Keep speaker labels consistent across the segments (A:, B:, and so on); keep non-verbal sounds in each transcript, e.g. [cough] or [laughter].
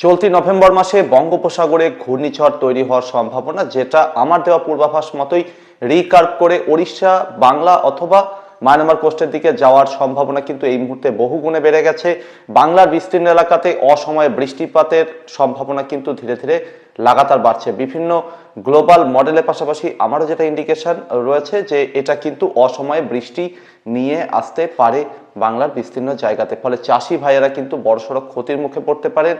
A: চলতি নভেম্বর মাসে বঙ্গোপসাগরে ঘূর্ণিঝড় তৈরি হওয়ার সম্ভাবনা, যেটা আমার দেওয়া পূর্বাভাস মতোই রিকার্ভ করে ওড়িশা, বাংলা অথবা মায়ানমার কোস্টের দিকে যাওয়ার সম্ভাবনা কিন্তু এই মুহূর্তে বহু গুণে বেড়ে গেছে। বাংলার বিস্তীর্ণ এলাকাতে অসময়ে বৃষ্টিপাতের সম্ভাবনা কিন্তু ধীরে ধীরে লাগাতার বাড়ছে। বিভিন্ন গ্লোবাল মডেলের পাশাপাশি আমারও যেটা ইন্ডিকেশন রয়েছে যে এটা কিন্তু অসময়ে বৃষ্টি নিয়ে আসতে পারে বাংলার বিস্তীর্ণ জায়গাতে। ফলে চাষি ভাইয়েরা কিন্তু বড়সড় ক্ষতির মুখে পড়তে পারেন।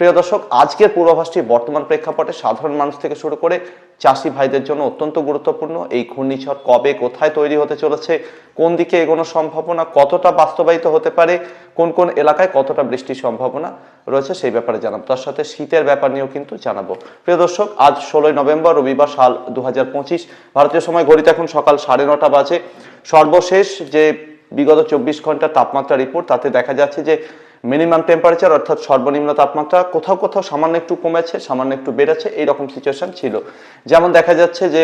A: প্রিয় দর্শক, আজকের পূর্বাভাসটি বর্তমান প্রেক্ষাপটে সাধারণ মানুষ থেকে শুরু করে চাষি ভাইদের জন্য অত্যন্ত গুরুত্বপূর্ণ। এই ঘূর্ণিঝড় কবে, কোথায় তৈরি হতে চলেছে, কোন দিকে এগোনোর সম্ভাবনা, কতটা বাস্তবায়িত হতে পারে, কোন কোন এলাকায় কতটা বৃষ্টির সম্ভাবনা রয়েছে সেই ব্যাপারে জানাব। তার সাথে শীতের ব্যাপার নিয়েও কিন্তু জানাব। প্রিয় দর্শক, আজ ষোলোই নভেম্বর, রবিবার সাল দু হাজার পঁচিশ, ভারতীয় সময় ঘড়িতে এখন সকাল সাড়ে নটা বাজে। সর্বশেষ যে বিগত চব্বিশ ঘণ্টার তাপমাত্রা রিপোর্ট, তাতে দেখা যাচ্ছে যে মিনিমাম টেম্পারেচার অর্থাৎ সর্বনিম্ন তাপমাত্রা, কোথাও কোথাও সামান্য একটু কমেছে, সামান্য একটু বেড়েছে, এইরকম সিচুয়েশন ছিল। যেমন দেখা যাচ্ছে যে,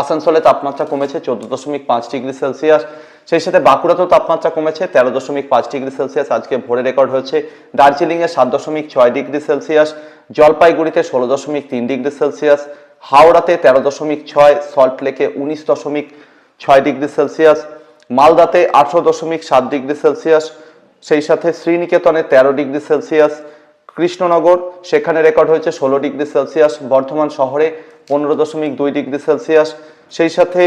A: আসানসোলে তাপমাত্রা কমেছে চোদ্দ দশমিক পাঁচ ডিগ্রি সেলসিয়াস, সেই সাথে বাঁকুড়াতেও তাপমাত্রা কমেছে তেরো দশমিক পাঁচ ডিগ্রি সেলসিয়াস, আজকে ভোরে রেকর্ড হয়েছে। দার্জিলিংয়ে সাত দশমিক ছয় ডিগ্রি সেলসিয়াস, জলপাইগুড়িতে ষোলো দশমিক তিন ডিগ্রি সেলসিয়াস, হাওড়াতে তেরো দশমিক ছয়, সল্ট লেকে উনিশ দশমিক ছয় ডিগ্রি সেলসিয়াস, মালদাতে আঠারো দশমিক সাত ডিগ্রি সেলসিয়াস সেই সাথে শ্রীনিকেতনে তেরো ডিগ্রি সেলসিয়াস। কৃষ্ণনগর, সেখানে রেকর্ড হয়েছে ষোলো ডিগ্রি সেলসিয়াস। বর্ধমান শহরে পনেরো দশমিক দুই ডিগ্রি সেলসিয়াস। সেই সাথে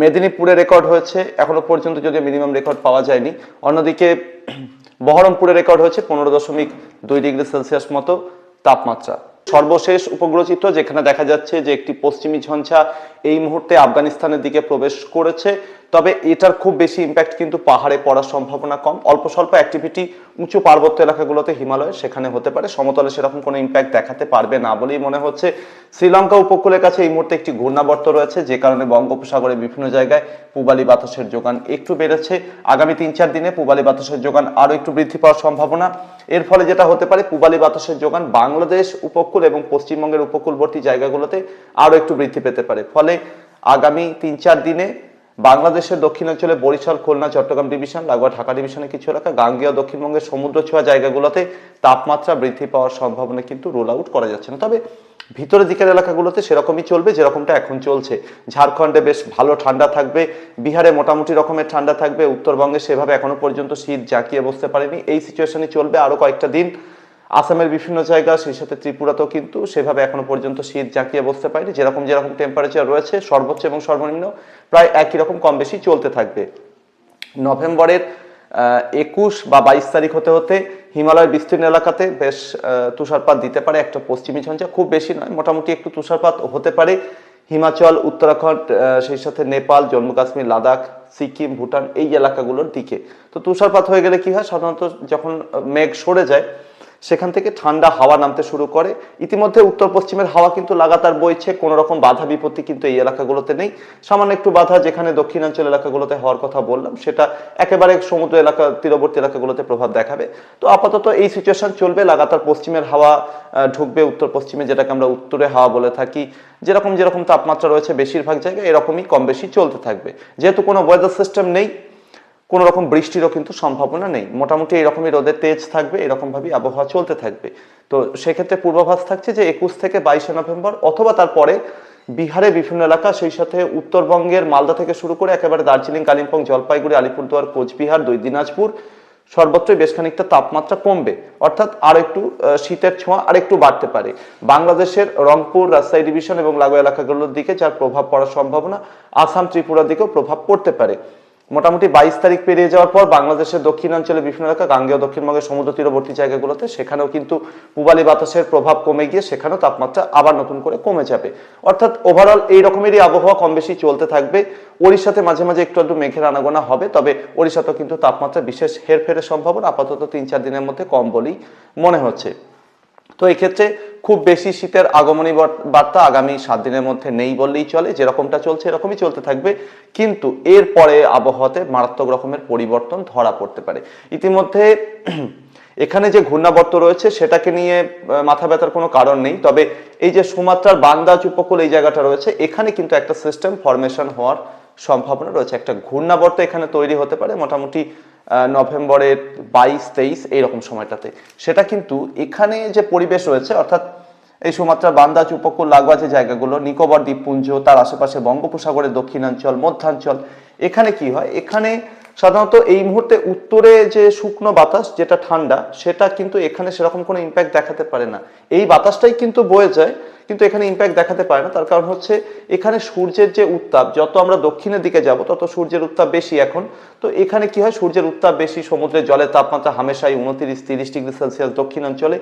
A: মেদিনীপুরে রেকর্ড হয়েছে, এখনও পর্যন্ত যদিও মিনিমাম রেকর্ড পাওয়া যায়নি। অন্যদিকে, [clears throat] বহরমপুরে রেকর্ড হয়েছে পনেরো দশমিক দুই ডিগ্রি সেলসিয়াস মতো তাপমাত্রা। সর্বশেষ উপগ্রহ চিত্র যেখানে দেখা যাচ্ছে যে একটি পশ্চিমী ঝঞ্ঝা এই মুহূর্তে আফগানিস্তানের দিকে প্রবেশ করেছে। তবে এটার খুব বেশি ইম্প্যাক্ট কিন্তু পাহাড়ে পড়ার সম্ভাবনা কম। অল্প স্বল্প অ্যাক্টিভিটি উঁচু পার্বত্য এলাকাগুলোতে হিমালয়ে সেখানে হতে পারে। সমতলে সেরকম কোনো ইম্প্যাক্ট দেখাতে পারবে না বলেই মনে হচ্ছে। শ্রীলঙ্কা উপকূলের কাছে এই মুহূর্তে একটি ঘূর্ণাবর্ত রয়েছে, যে কারণে বঙ্গোপসাগরে বিভিন্ন জায়গায় পূবালি বাতাসের যোগান একটু বেড়েছে। আগামী তিন চার দিনে পূবালি বাতাসের যোগান আরও একটু বৃদ্ধি পাওয়ার সম্ভাবনা। এর ফলে যেটা হতে পারে, পূবালি বাতাসের যোগান বাংলাদেশ উপকূল এবং পশ্চিমবঙ্গের উপকূলবর্তী জায়গাগুলোতে আরও একটু বৃদ্ধি পেতে পারে। ফলে আগামী তিন চার দিনে বাংলাদেশের দক্ষিণাঞ্চলে বরিশাল, খুলনা, চট্টগ্রাম ডিভিশন, লাগোয়া ঢাকা ডিভিশনের কিছু এলাকা, গাঙ্গেয়, দক্ষিণবঙ্গের সমুদ্র ছোঁয়া জায়গাগুলোতে তাপমাত্রা বৃদ্ধি পাওয়ার সম্ভাবনা কিন্তু রোল আউট করা যাচ্ছে না। তবে ভিতরের দিকের এলাকাগুলোতে সেরকমই চলবে, যেরকমটা এখন চলছে। ঝাড়খণ্ডে বেশ ভালো ঠান্ডা থাকবে, বিহারে মোটামুটি রকমের ঠান্ডা থাকবে, উত্তরবঙ্গে সেভাবে এখনও পর্যন্ত শীত জাঁকিয়ে বসতে পারেনি। এই সিচুয়েশনই চলবে আরও কয়েকটা দিন। আসামের বিভিন্ন জায়গা, সেই সাথে ত্রিপুরাতেও কিন্তু সেভাবে এখনও পর্যন্ত শীত জাঁকিয়ে বসতে পারেনি। যেরকম যেরকম টেম্পারেচার রয়েছে, সর্বোচ্চ এবং সর্বনিম্ন প্রায় একই রকম কম বেশি চলতে থাকবে। নভেম্বরের একুশ বা বাইশ তারিখ হতে হতে হিমালয়ের বিস্তীর্ণ এলাকাতে বেশ তুষারপাত দিতে পারে, একটা পশ্চিমী ঝঞ্ঝা। খুব বেশি নয়, মোটামুটি একটু তুষারপাত হতে পারে। হিমাচল, উত্তরাখণ্ড সেই সাথে নেপাল, জম্মু কাশ্মীর, লাদাখ, সিকিম, ভুটান এই এলাকাগুলোর দিকে। তো তুষারপাত হয়ে গেলে কি হয়? সাধারণত যখন মেঘ সরে যায় সেখান থেকে ঠান্ডা হাওয়া নামতে শুরু করে। ইতিমধ্যে উত্তর পশ্চিমের হাওয়া কিন্তু লাগাতার বইছে কোনো রকম বাধা বিপত্তি কিন্তু এই এলাকাগুলোতে নেই। সামান্য একটু বাধা যেখানে দক্ষিণাঞ্চল এলাকাগুলোতে হওয়ার কথা বললাম, সেটা একেবারে সমুদ্র এলাকা, তীরবর্তী এলাকাগুলোতে প্রভাব দেখাবে। তো আপাতত এই সিচুয়েশন চলবে, লাগাতার পশ্চিমের হাওয়া ঢুকবে উত্তর পশ্চিমে যেটাকে আমরা উত্তরে হাওয়া বলে থাকি। যেরকম যেরকম তাপমাত্রা রয়েছে, বেশিরভাগ জায়গায় এরকমই কম বেশি চলতে থাকবে। যেহেতু কোনো ওয়েদার সিস্টেম নেই কোনো রকম বৃষ্টিরও কিন্তু সম্ভাবনা নেই। মোটামুটি এরকমই রোদের তেজ থাকবে এরকম ভাবেই আবহাওয়া চলতে থাকবে। তো সেক্ষেত্রে পূর্বাভাস থাকছে যে একুশ থেকে বাইশে নভেম্বর অথবা তারপরে বিহারে বিভিন্ন এলাকা, সেই সাথে উত্তরবঙ্গের মালদা থেকে শুরু করে একেবারে দার্জিলিং, কালিম্পং, জলপাইগুড়ি, আলিপুরদুয়ার, কোচবিহার, দুই দিনাজপুর, সর্বত্রই বেশ খানিকটা তাপমাত্রা কমবে। অর্থাৎ আর একটু শীতের ছোঁয়া আর একটু বাড়তে পারে। বাংলাদেশের রংপুর, রাজশাহী ডিভিশন এবং লাগোয়া এলাকাগুলোর দিকে যার প্রভাব পড়ার সম্ভাবনা, আসাম ত্রিপুরার দিকেও প্রভাব পড়তে পারে। মোটামুটি বাইশ তারিখ পেরিয়ে যাওয়ার পর বাংলাদেশের দক্ষিণাঞ্চলে বিভিন্ন এলাকা, গাঙ্গেয় দক্ষিণবঙ্গের সমুদ্র তীরবর্তী জায়গাগুলোতে সেখানেও কিন্তু পূবালি বাতাসের প্রভাব কমে গিয়ে সেখানেও তাপমাত্রা আবার নতুন করে কমে যাবে। অর্থাৎ ওভারঅল এই রকমেরই আবহাওয়া কম বেশি চলতে থাকবে। ওড়িশাতে মাঝে মাঝে একটু একটু মেঘের আনাগোনা হবে, তবে ওড়িশাতেও কিন্তু তাপমাত্রা বিশেষ হেরফেরের সম্ভাবনা আপাতত তিন চার দিনের মধ্যে কম বলেই মনে হচ্ছে। তো এই ক্ষেত্রে খুব বেশি শীতের আগমনী বার- বার্তা আগামী সাত দিনের মধ্যে নেই বললেই চলে, যেরকমটা চলছে এরকমই চলতে থাকবে। কিন্তু এরপরে আবহাওয়াতে মারাত্মক রকমের পরিবর্তন ধরা পড়তে পারে। ইতিমধ্যে [clears throat] এখানে যে ঘূর্ণাবর্ত রয়েছে সেটাকে নিয়ে মাথা ব্যথার কোনো কারণ নেই। তবে এই যে সুমাত্রার বান্দাজ উপকূল এই জায়গাটা রয়েছে, এখানে কিন্তু একটা সিস্টেম ফরমেশন হওয়ার সম্ভাবনা রয়েছে। একটা ঘূর্ণাবর্ত এখানে তৈরি হতে পারে। মোটামুটি নভেম্বরের বাইশ, তেইশ, এইরকম সময়টাতে। সেটা কিন্তু এখানে যে পরিবেশ রয়েছে, অর্থাৎ এই সুমাত্রা বান্দাজ উপকূল লাগোয়া যে জায়গাগুলো, নিকোবর দ্বীপপুঞ্জ, তার আশেপাশে বঙ্গোপসাগরের দক্ষিণাঞ্চল, মধ্যাঞ্চল, এখানে কি হয়? এখানে সাধারণত এই মুহূর্তে উত্তরে যে শুকনো বাতাস, যেটা ঠান্ডা, সেটা কিন্তু এখানে সেরকম কোনো ইম্প্যাক্ট দেখাতে পারে না। এই বাতাসটাই কিন্তু বয়ে যায় কিন্তু এখানে ইম্প্যাক্ট দেখাতে পারে না। তার কারণ হচ্ছে এখানে সূর্যের যে উত্তাপ, যত আমরা দক্ষিণের দিকে যাব, তত সূর্যের উত্তাপ বেশি এখন। তো এখানে কি হয়? সূর্যের উত্তাপ বেশি, সমুদ্রের জলের তাপমাত্রা হামেশাই উনত্রিশ, তিরিশ ডিগ্রি সেলসিয়াস দক্ষিণাঞ্চলে,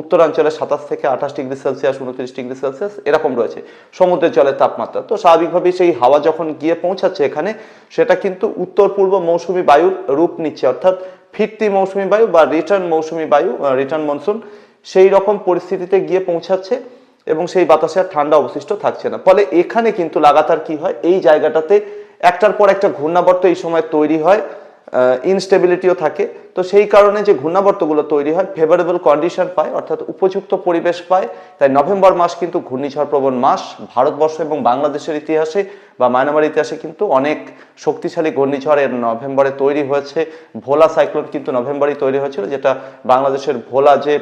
A: উত্তরাঞ্চলে সাতাশ থেকে আঠাশ ডিগ্রি সেলসিয়াস, উনত্রিশ ডিগ্রি সেলসিয়াস এরকম রয়েছে সমুদ্রের জলের তাপমাত্রা। তো স্বাভাবিকভাবেই সেই হাওয়া যখন গিয়ে পৌঁছাচ্ছে এখানে, সেটা কিন্তু উত্তর পূর্ব মৌসুমি বায়ুর রূপ নিচ্ছে। অর্থাৎ ফিরতি মৌসুমি বায়ু বা রিটার্ন মৌসুমি বায়ু রিটার্ন মনসুন সেই রকম পরিস্থিতিতে গিয়ে পৌঁছাচ্ছে। এবং সেই বাতাসে আর ঠান্ডা অবশিষ্ট থাকছে না। ফলে এখানে কিন্তু লাগাতার কি হয়? এই জায়গাটাতে একটার পর একটা ঘূর্ণাবর্ত এই সময় তৈরি হয় ইনস্টেবিলিটিও থাকে। তো সেই কারণে যে ঘূর্ণাবর্তগুলো তৈরি হয় ফেভারেবল কন্ডিশন পায়, অর্থাৎ উপযুক্ত পরিবেশ পায়। তাই নভেম্বর মাস কিন্তু ঘূর্ণিঝড় প্রবণ মাস। ভারতবর্ষ এবং বাংলাদেশের ইতিহাসে বা মায়ানমার ইতিহাসে কিন্তু অনেক শক্তিশালী ঘূর্ণিঝড় এর নভেম্বরে তৈরি হয়েছে। ভোলা সাইক্লোন কিন্তু নভেম্বরেই তৈরি হয়েছিল, যেটা বাংলাদেশের ভোলা যে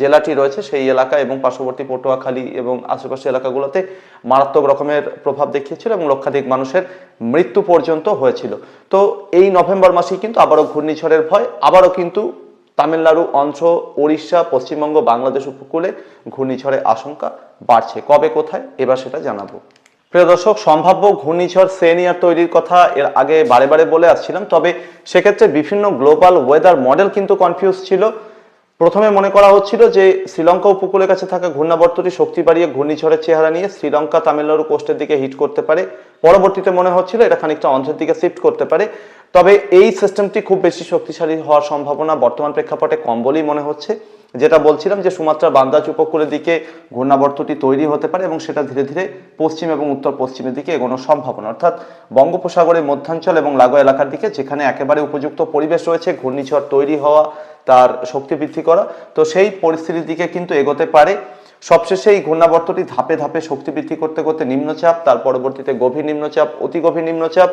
A: জেলাটি রয়েছে সেই এলাকা এবং পার্শ্ববর্তী পটুয়াখালী এবং আশেপাশে এলাকাগুলোতে মারাত্মক রকমের প্রভাব দেখিয়েছিল এবং লক্ষাধিক মানুষের মৃত্যু পর্যন্ত হয়েছিল। তো এই নভেম্বর মাসেই কিন্তু আবারও ঘূর্ণিঝড়ের ভয়, আবারও কিন্তু তামিলনাড়ু, অন্ধ্র, ওড়িশা, পশ্চিমবঙ্গ, বাংলাদেশ উপকূলে ঘূর্ণিঝড়ের আশঙ্কা বাড়ছে। কবে, কোথায়, এবার সেটা জানাব। প্রিয় দর্শক, সম্ভাব্য ঘূর্ণিঝড় সেনিয়ার তৈরির কথা এর আগে বারে বারে বলে আসছিলাম, তবে সেক্ষেত্রে বিভিন্ন গ্লোবাল ওয়েদার মডেল কিন্তু কনফিউজ ছিল। প্রথমে মনে করা হচ্ছিল যে শ্রীলঙ্কা উপকূলের কাছে থাকা ঘূর্ণাবর্তটি শক্তি বাড়িয়ে ঘূর্ণিঝড়ের চেহারা নিয়ে শ্রীলঙ্কা তামিলনাড়ু কোস্টের দিকে হিট করতে পারে। পরবর্তীতে মনে হচ্ছিল এটা খানিকটা অন্ধ্রের দিকে শিফট করতে পারে। তবে এই সিস্টেমটি খুব বেশি শক্তিশালী হওয়ার সম্ভাবনা বর্তমান প্রেক্ষাপটে কম বলেই মনে হচ্ছে। যেটা বলছিলাম যে সুমাত্রা বান্দাজ উপকূলের দিকে ঘূর্ণাবর্তটি তৈরি হতে পারে এবং সেটা ধীরে ধীরে পশ্চিম এবং উত্তর পশ্চিমের দিকে এগোনোর সম্ভাবনা অর্থাৎ বঙ্গোপসাগরের মধ্যাঞ্চল এবং লাগোয়া এলাকার দিকে যেখানে একেবারে উপযুক্ত পরিবেশ রয়েছে, ঘূর্ণিঝড় তৈরি হওয়া, তার শক্তি বৃদ্ধি করা, তো সেই পরিস্থিতির দিকে কিন্তু এগোতে পারে। সবশেষে এই ঘূর্ণাবর্তটি ধাপে ধাপে শক্তি বৃদ্ধি করতে করতে নিম্নচাপ, তার পরবর্তীতে গভীর নিম্নচাপ, অতি গভীর নিম্নচাপ,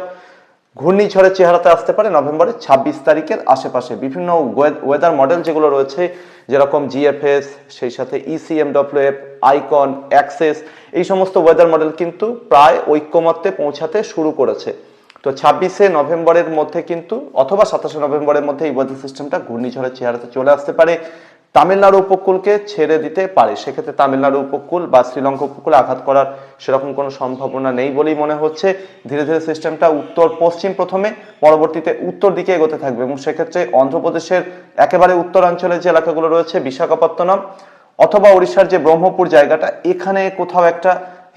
A: ঘূর্ণিঝড়ের চেহারাতে আসতে পারে নভেম্বরের ছাব্বিশ তারিখের আশেপাশে। বিভিন্ন ওয়েদার মডেল যেগুলো রয়েছে, যেরকম জিএফএস সেই সাথে ইসিএমডব্লিউএফ আইকন অ্যাক্সেস এই সমস্ত ওয়েদার মডেল কিন্তু প্রায় ঐক্যমত্যে পৌঁছাতে শুরু করেছে। তো ছাব্বিশে নভেম্বরের মধ্যে কিন্তু, অথবা সাতাশে নভেম্বরের মধ্যে এই ওয়েদার সিস্টেমটা ঘূর্ণিঝড়ের চেহারাতে চলে আসতে পারে। তামিলনাড়ু উপকূলকে ছেড়ে দিতে পারে। সেক্ষেত্রে তামিলনাড়ু উপকূল বা শ্রীলঙ্কা উপকূলে আঘাত করার সেরকম কোনো সম্ভাবনা নেই বলেই মনে হচ্ছে। ধীরে ধীরে সিস্টেমটা উত্তর পশ্চিম প্রথমে, পরবর্তীতে উত্তর দিকে এগোতে থাকবে এবং সেক্ষেত্রে অন্ধ্রপ্রদেশের একেবারে উত্তরাঞ্চলের যে এলাকাগুলো রয়েছে, বিশাখাপত্তনম অথবা ওড়িশার যে ব্রহ্মপুর জায়গাটা, এখানে কোথাও একটা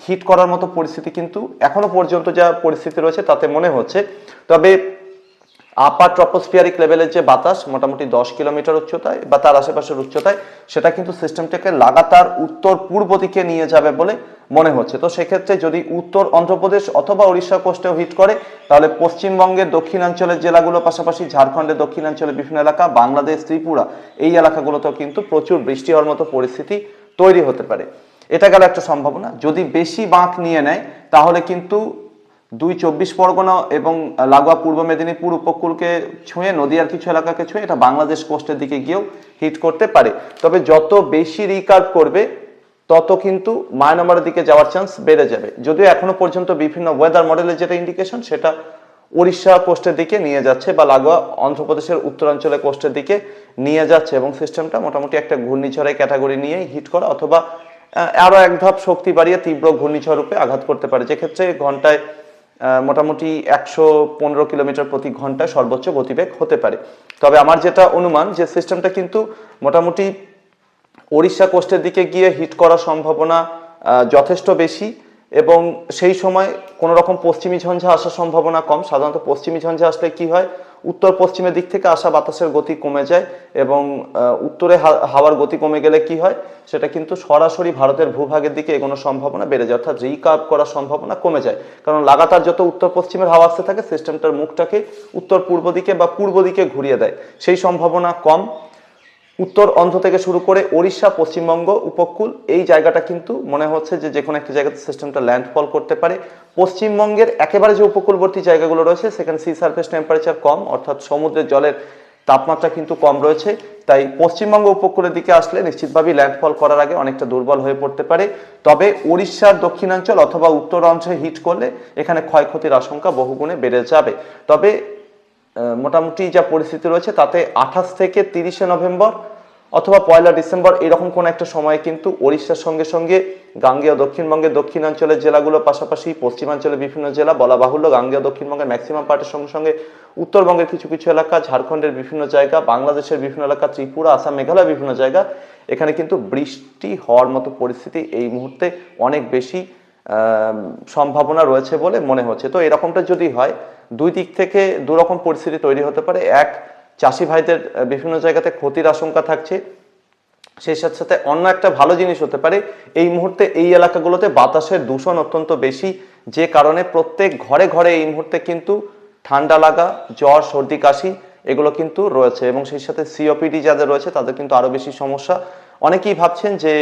A: হিট করার মতো পরিস্থিতি কিন্তু এখনও পর্যন্ত যা পরিস্থিতি রয়েছে তাতে মনে হচ্ছে। তবে আপার ট্রপোস্ফিয়ারিক লেভেলের যে বাতাস, মোটামুটি দশ কিলোমিটার উচ্চতায় বা তার আশেপাশের উচ্চতায়, সেটা কিন্তু সিস্টেমটাকে লাগাতার উত্তর পূর্ব দিকে নিয়ে যাবে বলে মনে হচ্ছে। তো সেক্ষেত্রে যদি উত্তর অন্ধ্রপ্রদেশ অথবা উড়িষ্যা কোস্টেও হিট করে, তাহলে পশ্চিমবঙ্গের দক্ষিণাঞ্চলের জেলাগুলো পাশাপাশি ঝাড়খণ্ডের দক্ষিণাঞ্চলের বিভিন্ন এলাকা, বাংলাদেশ, ত্রিপুরা, এই এলাকাগুলোতেও কিন্তু প্রচুর বৃষ্টি হওয়ার মতো পরিস্থিতি তৈরি হতে পারে। এটা গেল একটা সম্ভাবনা। যদি বেশি বাঁক নিয়ে নেয়, তাহলে কিন্তু দুই চব্বিশ পরগনা এবং লাগোয়া পূর্ব মেদিনীপুর উপকূলকে ছুঁয়ে নদীয়ার কিছু এলাকাকে ছুঁয়ে এটা বাংলাদেশ কোস্টের দিকে গিয়েও হিট করতে পারে। তবে যত বেশি রিকার্ভ করবে তত কিন্তু মায়ানমারের দিকে যাওয়ার চান্স বেড়ে যাবে। যদিও এখনও পর্যন্ত বিভিন্ন ওয়েদার মডেলের যেটা ইন্ডিকেশন সেটা উড়িষ্যা কোস্টের দিকে নিয়ে যাচ্ছে বা লাগোয়া অন্ধ্রপ্রদেশের উত্তরাঞ্চলের কোস্টের দিকে নিয়ে যাচ্ছে এবং সিস্টেমটা মোটামুটি একটা ঘূর্ণিঝড়ের ক্যাটাগরি নিয়েই হিট করা অথবা আহ, আরও এক ধাপ শক্তি বাড়িয়ে তীব্র ঘূর্ণিঝড় রূপে আঘাত করতে পারে। যেক্ষেত্রে ঘন্টায় মোটামুটি একশো পনেরো কিলোমিটার প্রতি ঘন্টায় সর্বোচ্চ গতিবেগ হতে পারে। তবে আমার যেটা অনুমান যে সিস্টেমটা কিন্তু মোটামুটি ওড়িশা কোস্টের দিকে গিয়ে হিট করার সম্ভাবনা যথেষ্ট বেশি এবং সেই সময় কোনো রকম পশ্চিমী ঝঞ্ঝা আসার সম্ভাবনা কম। সাধারণত পশ্চিমী ঝঞ্ঝা আসলে কি হয়? উত্তর পশ্চিমের দিক থেকে আসা বাতাসের গতি কমে যায় এবং উত্তরে হাওয়ার গতি কমে গেলে কি হয়? সেটা কিন্তু সরাসরি ভারতের ভূভাগের দিকে এগোনো সম্ভাবনা বেড়ে যায়, অর্থাৎ রিকার্ভ করার সম্ভাবনা কমে যায়। কারণ লাগাতার যত উত্তর পশ্চিমের হাওয়া আসতে থাকে সিস্টেমটার মুখটাকে উত্তর পূর্ব দিকে বা পূর্ব দিকে ঘুরিয়ে দেয়। সেই সম্ভাবনা কম। উত্তর অন্ধ্র থেকে শুরু করে ওড়িশা, পশ্চিমবঙ্গ উপকূল, এই জায়গাটা কিন্তু মনে হচ্ছে যে যে কোনো একটা জায়গাতে সিস্টেমটা ল্যান্ডফল করতে পারে। পশ্চিমবঙ্গের একেবারে যে উপকূলবর্তী জায়গাগুলো রয়েছে, সেখানে সি সার্ফেস টেম্পারেচার কম, অর্থাৎ সমুদ্রের জলের তাপমাত্রা কিন্তু কম রয়েছে। তাই পশ্চিমবঙ্গ উপকূলের দিকে আসলে নিশ্চিতভাবেই ল্যান্ডফল করার আগে অনেকটা দুর্বল হয়ে পড়তে পারে। তবে উড়িষ্যার দক্ষিণাঞ্চল অথবা উত্তরাঞ্চলে হিট করলে এখানে ক্ষয়ক্ষতির আশঙ্কা বহুগুণে বেড়ে যাবে। তবে মোটামুটি যা পরিস্থিতি রয়েছে, তাতে আঠাশ থেকে তিরিশে নভেম্বর অথবা পয়লা ডিসেম্বর এরকম কোন একটা সময় কিন্তু ওড়িশার সঙ্গে সঙ্গে গাঙ্গেয় দক্ষিণবঙ্গের দক্ষিণাঞ্চলের জেলাগুলোর পাশাপাশি পশ্চিমাঞ্চলের বিভিন্ন জেলা, বলা বাহুল্য গাঙ্গেয় দক্ষিণবঙ্গের ম্যাক্সিমাম পার্টের সঙ্গে সঙ্গে উত্তরবঙ্গের কিছু কিছু এলাকা, ঝাড়খণ্ডের বিভিন্ন জায়গা, বাংলাদেশের বিভিন্ন এলাকা, ত্রিপুরা, আসাম, মেঘালয় বিভিন্ন জায়গা, এখানে কিন্তু বৃষ্টি হওয়ার মতো পরিস্থিতি এই মুহূর্তে অনেক বেশি সম্ভাবনা রয়েছে বলে মনে হচ্ছে। তো এরকমটা যদি হয় দুই দিক থেকে দু রকম পরিস্থিতি তৈরি হতে পারে। এক, চাষি ভাইদের বিভিন্ন জায়গাতে ক্ষতির আশঙ্কা থাকছে। সেই সাথে সাথে অন্য একটা ভালো জিনিস হতে পারে, এই মুহূর্তে এই এলাকাগুলোতে বাতাসের দূষণ অত্যন্ত বেশি, যে কারণে প্রত্যেক ঘরে ঘরে এই মুহূর্তে কিন্তু ঠান্ডা লাগা, জ্বর, সর্দি, কাশি, এগুলো কিন্তু রয়েছে। এবং সেই সাথে সিওপিডি যাদের রয়েছে, তাদের কিন্তু আরও বেশি সমস্যা। অনেকেই ভাবছেন যে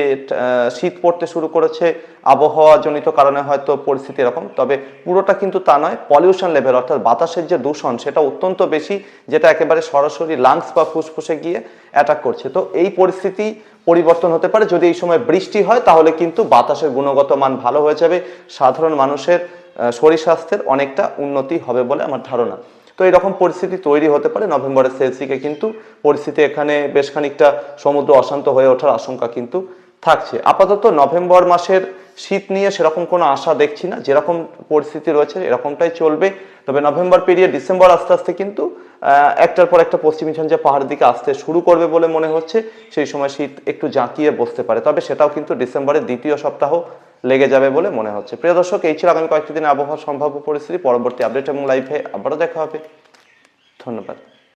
A: শীত পড়তে শুরু করেছে আবহাওয়া জনিত কারণে হয়তো পরিস্থিতি এরকম, তবে পুরোটা কিন্তু তা নয় পলিউশন লেভেল অর্থাৎ বাতাসের যে দূষণ, সেটা অত্যন্ত বেশি, যেটা একেবারে সরাসরি লাংস বা ফুসফুসে গিয়ে অ্যাটাক করছে। তো এই পরিস্থিতি পরিবর্তন হতে পারে, যদি এই সময় বৃষ্টি হয়, তাহলে কিন্তু বাতাসের গুণগত মান ভালো হয়ে যাবে, সাধারণ মানুষের শরীর স্বাস্থ্যের অনেকটা উন্নতি হবে বলে আমার ধারণা। তো এরকম পরিস্থিতি তৈরি হতে পারে নভেম্বরের শেষ কিন্তু পরিস্থিতি এখানে বেশ খানিকটা সমুদ্র অশান্ত হয়ে ওঠার আশঙ্কা কিন্তু থাকছে। আপাতত নভেম্বর মাসের শীত নিয়ে সেরকম কোনো আশা দেখছি না। যেরকম পরিস্থিতি রয়েছে, এরকমটাই চলবে। তবে নভেম্বর পেরিয়ে ডিসেম্বর আস্তে আস্তে কিন্তু একটার পর একটা পশ্চিমী ঝঞ্ঝা পাহাড়ের দিকে আসতে শুরু করবে বলে মনে হচ্ছে। সেই সময় শীত একটু জাঁকিয়ে বসতে পারে। তবে সেটাও কিন্তু ডিসেম্বরের দ্বিতীয় সপ্তাহ লেগে যাবে বলে মনে হচ্ছে। প্রিয় দর্শক, এই ছিল আগামী কয়েকটি দিন আবহাওয়ার সম্ভাব্য পরিস্থিতি। পরবর্তী আপডেট এবং লাইভে আবারও দেখা হবে। ধন্যবাদ।